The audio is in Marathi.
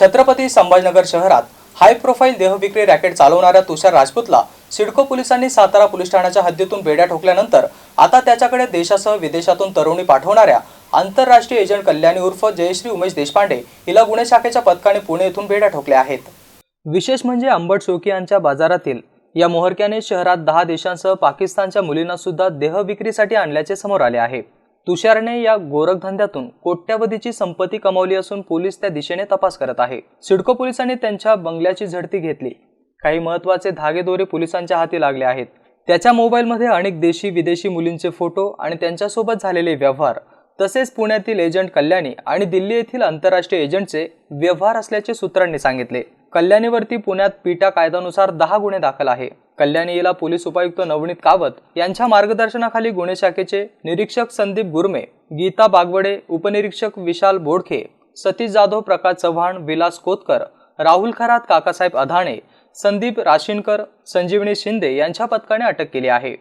छत्रपती संभाजीनगर शहरात हाय प्रोफाईल देहविक्री रॅकेट चालवणाऱ्या तुषार राजपूतला सिडको पोलिसांनी सातारा पोलीस ठाण्याच्या हद्दीतून बेड्या ठोकल्यानंतर आता त्याच्याकडे देशासह विदेशातून तरुणी पाठवणाऱ्या आंतरराष्ट्रीय एजंट कल्याणी उर्फ जयश्री उमेश देशपांडे हिला गुन्हे शाखेच्या पथकाने पुणे येथून बेड्या ठोकल्या आहेत. विशेष म्हणजे अंबट शोकियांच्या बाजारातील या मोहरक्याने शहरात दहा देशांसह पाकिस्तानच्या मुलींना सुद्धा देहविक्रीसाठी आणल्याचे समोर आले आहे. तुषारने या गोरखधंद्यातून कोट्यावधीची संपत्ती कमावली असून पोलीस त्या दिशेने तपास करत आहे. सिडको पोलिसांनी त्यांच्या बंगल्याची झडती घेतली. काही महत्त्वाचे धागेदोरे पोलिसांच्या हाती लागले आहेत. त्याच्या मोबाईलमध्ये अनेक देशी विदेशी मुलींचे फोटो आणि त्यांच्यासोबत झालेले व्यवहार तसेच पुण्यातील एजंट कल्याणी आणि दिल्ली येथील आंतरराष्ट्रीय एजंटचे व्यवहार असल्याचे सूत्रांनी सांगितले. कल्याणीवरती पुण्यात पीटा कायद्यानुसार दहा गुन्हे दाखल आहे. कल्याणी पोलीस उपायुक्त नवनीत कावत यांच्या मार्गदर्शनाखाली गुन्हे शाखेचे निरीक्षक संदीप गुरमे गीता बागवडे उपनिरीक्षक विशाल बोडखे सतीश जाधव प्रकाश चव्हाण विलास कोतकर राहुल खरात काकासाहेब अधाणे संदीप राशीनकर संजीवनी शिंदे यांच्या पथकाने अटक केली आहे.